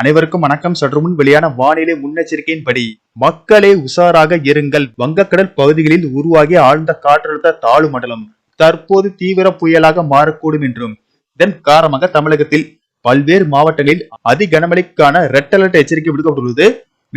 அனைவருக்கும் வணக்கம். சற்று முன் வெளியான வானிலை முன்னெச்சரிக்கையின்படி மக்களே உஷாராக இருங்கள். வங்கக்கடல் பகுதிகளில் உருவாகிய ஆழ்ந்த காற்றழுத்த தாழ்வு மண்டலம் தற்போது தீவிர புயலாக மாறக்கூடும் என்றும் இதன் காரணமாக தமிழகத்தில் பல்வேறு மாவட்டங்களில் அதி கனமழைக்கான ரெட் அலர்ட் எச்சரிக்கை விடுக்கப்பட்டுள்ளது.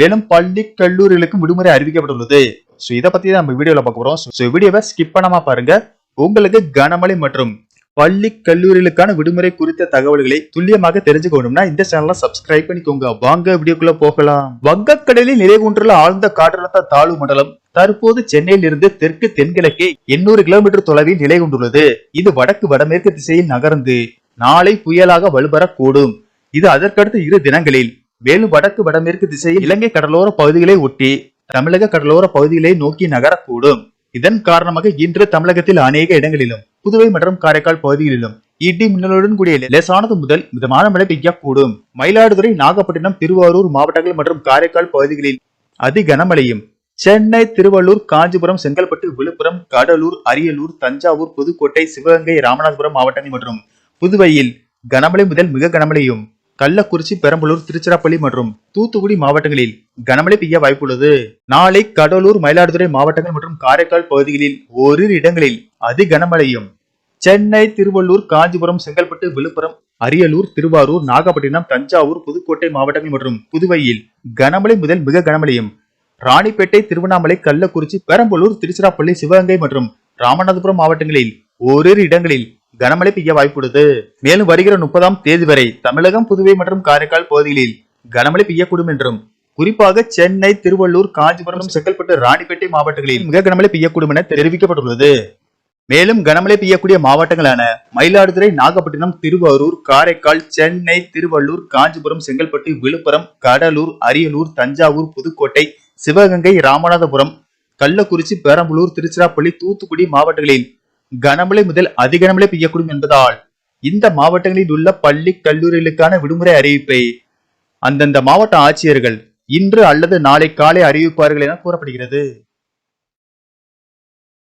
மேலும் பள்ளி கல்லூரிகளுக்கும் விடுமுறை அறிவிக்கப்பட்டுள்ளது. சோ இதை பத்தி தான் நம்ம வீடியோல பார்க்க போறோம். சோ வீடியோவை ஸ்கிப் பண்ணாம பாருங்க. உங்களுக்கு கனமழை மற்றும் பள்ளி கல்லூரிகளுக்கான விடுமுறை குறித்த தகவல்களை துல்லியமாக தெரிஞ்சுக்கணும்னா இந்த சேனலை சப்ஸ்கிரைப் பண்ணிக்கோங்க. வாங்க வீடியோக்குள்ள போகலாம். வங்கக்கடலில் நிலை கொண்டுள்ள ஆழ்ந்த காற்றழுத்த தாழ்வு மண்டலம் தற்போது சென்னையில் இருந்து தெற்கு தென்கிழக்கே 800 கிலோமீட்டர் தொலைவில் நிலை கொண்டுள்ளது. இது வடக்கு வடமேற்கு திசையில் நகர்ந்து நாளை புயலாக வலுப்பெறக்கூடும் இது அதற்கடுத்த இரு தினங்களில் மேலும் வடக்கு வடமேற்கு திசையில் இலங்கை கடலோர பகுதிகளை ஒட்டி தமிழக கடலோர பகுதிகளை நோக்கி நகரக்கூடும். இதன் காரணமாக இன்று தமிழகத்தில் அநேக இடங்களிலும் புதுவை மற்றும் காரைக்கால் பகுதிகளிலும் இடி மின்னலுடன் கூடிய லேசானது முதல் மிதமான மழை பெய்யக்கூடும் மயிலாடுதுறை நாகப்பட்டினம் திருவாரூர் மாவட்டங்கள் மற்றும் காரைக்கால் பகுதிகளில் அதி கனமழையும் சென்னை திருவள்ளூர் காஞ்சிபுரம் செங்கல்பட்டு விழுப்புரம் கடலூர் அரியலூர் தஞ்சாவூர் புதுக்கோட்டை சிவகங்கை ராமநாதபுரம் மாவட்டங்கள் மற்றும் புதுவையில் கனமழை முதல் மிக கனமழையும். கள்ளக்குறிச்சி பெரம்பலூர் திருச்சிராப்பள்ளி மற்றும் தூத்துக்குடி மாவட்டங்களில் கனமழை பெய்ய வாய்ப்புள்ளது. நாளை கடலூர் மயிலாடுதுறை மாவட்டங்கள் மற்றும் காரைக்கால் பகுதிகளில் ஓரிரு இடங்களில் அதி கனமழையும் சென்னை திருவள்ளூர் காஞ்சிபுரம் செங்கல்பட்டு விழுப்புரம் அரியலூர் திருவாரூர் நாகப்பட்டினம் தஞ்சாவூர் புதுக்கோட்டை மாவட்டங்கள் மற்றும் புதுவையில் கனமழை முதல் மிக கனமழையும். ராணிப்பேட்டை திருவண்ணாமலை கள்ளக்குறிச்சி பெரம்பலூர் திருச்சிராப்பள்ளி சிவகங்கை மற்றும் ராமநாதபுரம் மாவட்டங்களில் ஓரிரு இடங்களில் கனமழை பெய்ய வாய்ப்புள்ளது மேலும் வருகிற முப்பதாம் தேதி வரை தமிழகம் புதுவை மற்றும் காரைக்கால் பகுதிகளில் கனமழை பெய்யக்கூடும் என்றும் குறிப்பாக சென்னை திருவள்ளூர் காஞ்சிபுரம் செங்கல்பட்டு ராணிப்பேட்டை மாவட்டங்களில் மிக கனமழை பெய்யக்கூடும் என தெரிவிக்கப்பட்டுள்ளது. மேலும் கனமழை பெய்யக்கூடிய மாவட்டங்களான மயிலாடுதுறை நாகப்பட்டினம் திருவாரூர் காரைக்கால் சென்னை திருவள்ளூர் காஞ்சிபுரம் செங்கல்பட்டு விழுப்புரம் கடலூர் அரியலூர் தஞ்சாவூர் புதுக்கோட்டை சிவகங்கை ராமநாதபுரம் கள்ளக்குறிச்சி பெரம்பலூர் திருச்சிராப்பள்ளி தூத்துக்குடி மாவட்டங்களில் கனமழை முதல் அதிகனமழை பெய்யக்கூடும் என்பதால் இந்த மாவட்டங்களில் உள்ள பள்ளி கல்லூரிகளுக்கான விடுமுறை அறிவிப்பை அந்தந்த மாவட்ட ஆட்சியர்கள் இன்று அல்லது நாளை காலை அறிவிப்பார்கள் என கூறப்படுகிறது.